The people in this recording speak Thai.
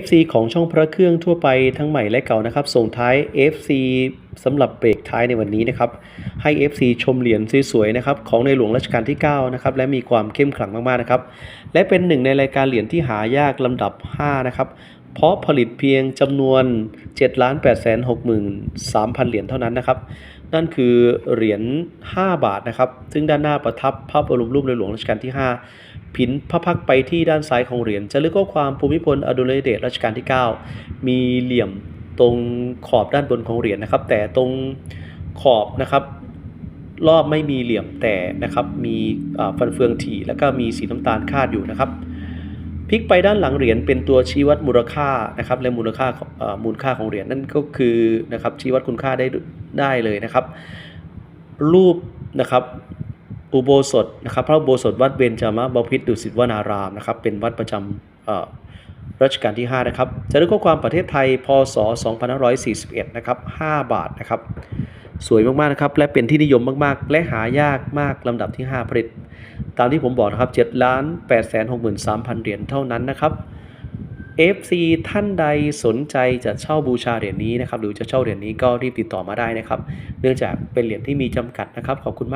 FC ของช่องพระเครื่องทั่วไปทั้งใหม่และเก่านะครับ ส่งท้าย FC สำหรับเบรกท้ายในวันนี้นะครับ ให้ FC ชมเหรียญสวยๆนะครับของในหลวงรัชกาลที่ 9 นะครับ และมีความเข้มขลังมากๆนะครับ และเป็นหนึ่งในรายการเหรียญที่หายากลำดับ 5 นะครับ เพราะผลิตเพียงจำนวน 7 8 6 3 0 0 0 เหรียญเท่านั้นนะครับ นั่นคือเหรียญ 5 บาทนะครับ ซึ่งด้านหน้าประทับพระบรมรูปในหลวงรัชกาลที่ 5 ผินพระพักไปที่ด้านซ้ายของเหรียญจะลึกข้อความภูมิพลอดุลยเดชรัชกาลที่ 9 มีเหลี่ยมตรงขอบด้านบนของเหรียญนะครับ แต่ตรงขอบนะครับรอบไม่มีเหลี่ยมแต่นะครับ มีฟันเฟืองถี่แล้วก็มีสีน้ำตาลคาดอยู่นะครับ ลิกไปด้านหลังเหรียญเป็นตัวชี้วัดมูลค่านะครับและมูลค่ามูลค่าของเหรียญนั่นก็คือนะครับชี้วัดคุณค่าได้ได้เลยนะครับ รูปนะครับอุโบสถนะครับพระอุโบสถวัดเบญจมบพิตรดุสิตวนารามนะครับเป็นวัดประจำรัชกาลที่ 5 นะครับจะได้ข้อความประเทศไทยพศ 2541 นะครับ 5 บาทนะครับ สวยมาก ๆ นะครับ และเป็นที่นิยมมาก ๆ และหายากมากลำดับที่ 5 ผลิต ตามที่ผมบอกนะครับ7ล้าน8 6 3 0 0 0 เหรียญเท่านั้นนะครับ FC ท่านใดสนใจจะเช่าบูชาเหรียญนี้นะครับ หรือจะเช่าเหรียญนี้ก็รีบติดต่อมาได้นะครับ เนื่องจากเป็นเหรียญที่มีจำกัดนะครับ ขอบคุณมาก